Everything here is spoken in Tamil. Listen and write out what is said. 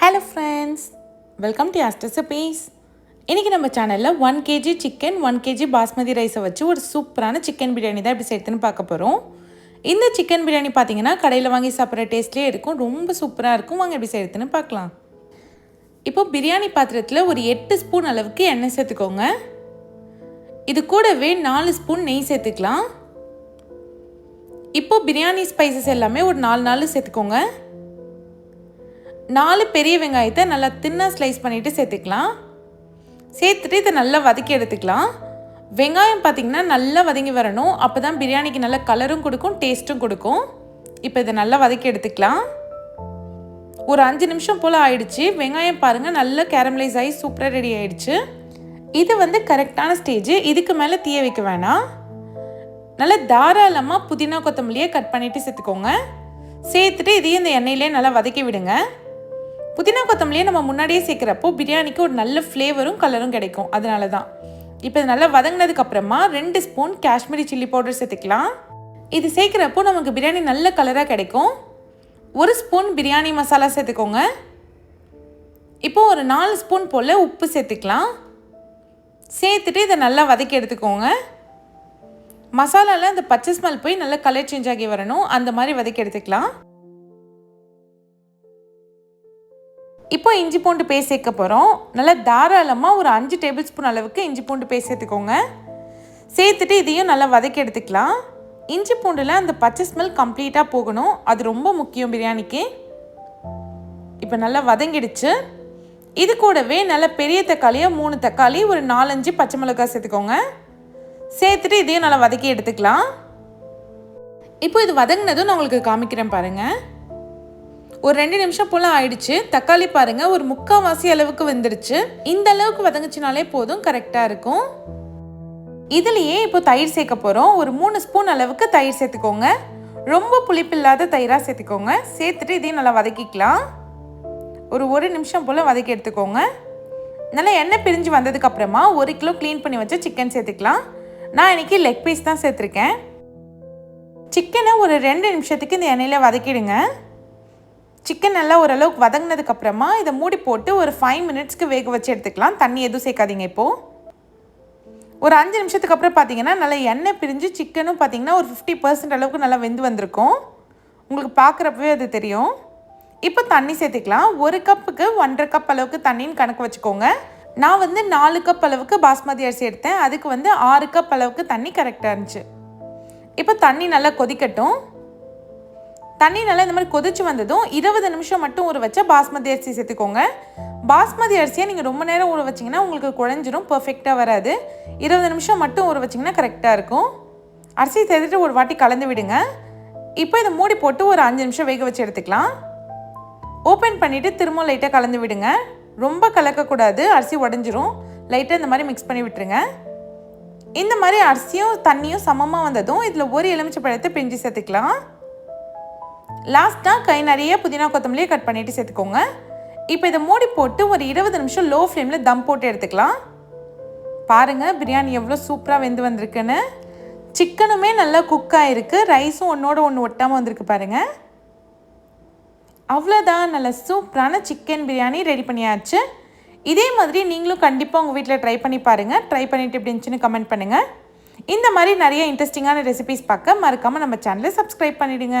Hello friends welcome to Asters peace இன்றைக்கி நம்ம சேனலில் one KG chicken one KG basmati ரைஸை வச்சு ஒரு சூப்பரான சிக்கன் பிரியாணி தான் எப்படி சேர்த்துன்னு பார்க்க போகிறோம் இந்த சிக்கன் பிரியாணி பார்த்தீங்கன்னா கடையில் வாங்கி சாப்பிட்ற டேஸ்ட்லேயே இருக்கும். ரொம்ப சூப்பராக இருக்கும். வாங்க எப்படி சேர்த்துன்னு பார்க்கலாம். இப்போ பிரியாணி பாத்திரத்தில் ஒரு எட்டு ஸ்பூன் அளவுக்கு எண்ணெய் சேர்த்துக்கோங்க. இது கூடவே நாலு ஸ்பூன் நெய் சேர்த்துக்கலாம். இப்போ பிரியாணி ஸ்பைசஸ் எல்லாமே ஒரு நாலு நாலு சேர்த்துக்கோங்க. நாலு பெரிய வெங்காயத்தை நல்லா தின்னாக ஸ்லைஸ் பண்ணிவிட்டு சேர்த்துக்கலாம். சேர்த்துட்டு இதை நல்லா வதக்கி எடுத்துக்கலாம். வெங்காயம் பார்த்திங்கன்னா நல்லா வதங்கி வரணும். அப்போ தான் பிரியாணிக்கு நல்ல கலரும் கொடுக்கும் டேஸ்ட்டும் கொடுக்கும். இப்போ இதை நல்லா வதக்கி எடுத்துக்கலாம். ஒரு அஞ்சு நிமிஷம் போல் ஆயிடுச்சு. வெங்காயம் பாருங்கள் நல்லா கேரமலைஸ் ஆகி சூப்பராக ரெடி ஆயிடுச்சு. இது வந்து கரெக்டான ஸ்டேஜ் இதுக்கு மேலே தீய வைக்க வேணாம். நல்லா தாராளமாக புதினா கொத்தமல்லியை கட் பண்ணிவிட்டு சேர்த்துக்கோங்க. சேர்த்துட்டு இதையும் இந்த எண்ணெயிலே நல்லா வதக்கி விடுங்க. புதினா கொத்தமல்லியை நம்ம முன்னாடியே சேர்க்குறப்போ பிரியாணிக்கு ஒரு நல்ல ஃப்ளேவரும் கலரும் கிடைக்கும். அதனால தான் இப்போ இது நல்லா வதங்கினதுக்கு அப்புறமா ரெண்டு ஸ்பூன் காஷ்மீரி சில்லி பவுடர் சேர்த்துக்கலாம். இது சேர்க்குறப்போ நமக்கு பிரியாணி நல்ல கலராக கிடைக்கும். ஒரு ஸ்பூன் பிரியாணி மசாலா சேர்த்துக்கோங்க. இப்போ ஒரு நாலு ஸ்பூன் போல் உப்பு சேர்த்துக்கலாம். சேர்த்துட்டு இதை நல்லா வதக்கி எடுத்துக்கோங்க. மசாலாவில் அந்த பச்சை ஸ்மெல் போய் நல்லா கலர் சேஞ்ச் ஆகி வரணும். அந்த மாதிரி வதக்கி எடுத்துக்கலாம். இப்போ இஞ்சி பூண்டு பேஸ்ட் சேர்க்க போகிறோம் நல்லா தாராளமாக ஒரு அஞ்சு டேபிள் ஸ்பூன் அளவுக்கு இஞ்சி பூண்டு பேஸ்ட் சேர்த்துக்கோங்க சேர்த்துட்டு இதையும் நல்லா வதக்கி எடுத்துக்கலாம். இஞ்சி பூண்டில் அந்த பச்சை ஸ்மெல் கம்ப்ளீட்டாக போகணும். அது ரொம்ப முக்கியம் பிரியாணிக்கு. இப்போ நல்லா வதங்கிடுச்சு. இது கூடவே நல்ல பெரிய தக்காளியாக மூணு தக்காளி ஒரு நாலஞ்சு பச்சை மிளகாய் சேர்த்துக்கோங்க. சேர்த்துட்டு இதையும் நல்லா வதக்கி எடுத்துக்கலாம். இப்போ இது வதங்கினதும் நான் உங்களுக்கு காமிக்கிறேன் பாருங்கள் ஒரு ரெண்டு நிமிஷம் போல் ஆயிடுச்சு. தக்காளி பாருங்கள் ஒரு முக்கால்வாசி அளவுக்கு வந்துடுச்சு. இந்த அளவுக்கு வதங்குச்சுனாலே போதும் கரெக்டாக இருக்கும். இதுலேயே இப்போ தயிர் சேர்க்க போகிறோம் ஒரு மூணு ஸ்பூன் அளவுக்கு தயிர் சேர்த்துக்கோங்க. ரொம்ப புளிப்பில்லாத தயிராக சேர்த்துக்கோங்க. சேர்த்துட்டு இதையும் நல்லா வதக்கிக்கலாம். ஒரு ஒரு நிமிஷம் போல் வதக்கி எடுத்துக்கோங்க. நல்லா எண்ணெய் பிரிஞ்சு வந்ததுக்கப்புறமா ஒரு கிலோ க்ளீன் பண்ணி வச்ச சிக்கன் சேர்த்துக்கலாம். நான் இன்றைக்கி லெக் பீஸ் தான் சேர்த்துருக்கேன். சிக்கனை ஒரு ரெண்டு நிமிஷத்துக்கு இந்த எண்ணெயில் வதக்கிடுங்க. சிக்கன் நல்லா ஓரளவுக்கு வதங்கினதுக்கப்புறமா இதை மூடி போட்டு ஒரு ஃபைவ் மினிட்ஸ்க்கு வேக வச்சு எடுத்துக்கலாம். தண்ணி எதுவும் சேர்க்காதீங்க இப்போது ஒரு அஞ்சு நிமிஷத்துக்கு அப்புறம் பார்த்தீங்கன்னா நல்லா எண்ணெய் பிரிஞ்சு சிக்கனும் பார்த்தீங்கன்னா ஒரு ஃபிஃப்டி பர்சன்ட் அளவுக்கு நல்லா வெந்து வந்திருக்கும். உங்களுக்கு பார்க்குறப்பவே அது தெரியும். இப்போ தண்ணி சேர்த்துக்கலாம். ஒரு கப்புக்கு ஒன்றரை கப் அளவுக்கு தண்ணின்னு கணக்கு வச்சுக்கோங்க. நான் வந்து நாலு கப் அளவுக்கு பாஸ்மதி அரிசி எடுத்தேன். அதுக்கு வந்து ஆறு கப் அளவுக்கு தண்ணி கரெக்டாக இருந்துச்சு. இப்போ தண்ணி நல்லா கொதிக்கட்டும். தண்ணி நல்லா இந்த மாதிரி கொதிச்சு வந்ததும் இருபது நிமிஷம் மட்டும் ஊற வச்ச பாஸ்மதி அரிசி சேர்த்துக்கோங்க. பாஸ்மதி அரிசியை நீங்கள் ரொம்ப நேரம் ஊற வச்சிங்கன்னா உங்களுக்கு குழஞ்சிரும் பர்ஃபெக்டாக வராது. இருபது நிமிஷம் மட்டும் ஊற வச்சிங்கன்னா கரெக்டாக இருக்கும். அரிசி சேர்த்துட்டு ஒரு வாட்டி கலந்து விடுங்க. இப்போ இதை மூடி போட்டு ஒரு அஞ்சு நிமிஷம் வேக வச்சு எடுத்துக்கலாம். ஓப்பன் பண்ணிவிட்டு திரும்ப லைட்டாக கலந்து விடுங்க. ரொம்ப கலக்கக்கூடாது அரிசி உடஞ்சிரும். லைட்டாக இந்த மாதிரி மிக்ஸ் பண்ணி விட்டுருங்க. இந்த மாதிரி அரிசியும் தண்ணியும் சமமாக வந்ததும் இதில் ஒரு எலுமிச்சை பழத்தை பிஞ்சு சேர்த்துக்கலாம். லாஸ்ட்டாக கை நிறைய புதினா கொத்தமல்லியை கட் பண்ணிவிட்டு சேர்த்துக்கோங்க. இப்போ இதை மூடி போட்டு ஒரு இருபது நிமிஷம் லோ ஃப்ளேமில் தம் போட்டு எடுத்துக்கலாம். பாருங்கள் பிரியாணி எவ்வளோ சூப்பராக வெந்து வந்திருக்குன்னு. சிக்கனுமே நல்லா குக் ஆகிருக்கு ரைஸும் ஒன்றோட ஒன்று ஒட்டாமல் வந்திருக்கு பாருங்கள் அவ்வளோதான் நல்ல சூப்பரான சிக்கன் பிரியாணி ரெடி பண்ணியாச்சு. இதே மாதிரி நீங்களும் கண்டிப்பாக உங்கள் வீட்டில் ட்ரை பண்ணி பாருங்கள் ட்ரை பண்ணிவிட்டு எப்படி இருந்துச்சுன்னு கமெண்ட் பண்ணுங்கள் இந்த மாதிரி நிறைய இன்ட்ரெஸ்டிங்கான ரெசிபிஸ் பார்க்க மறக்காமல் நம்ம சேனலை சப்ஸ்கிரைப் பண்ணிவிடுங்க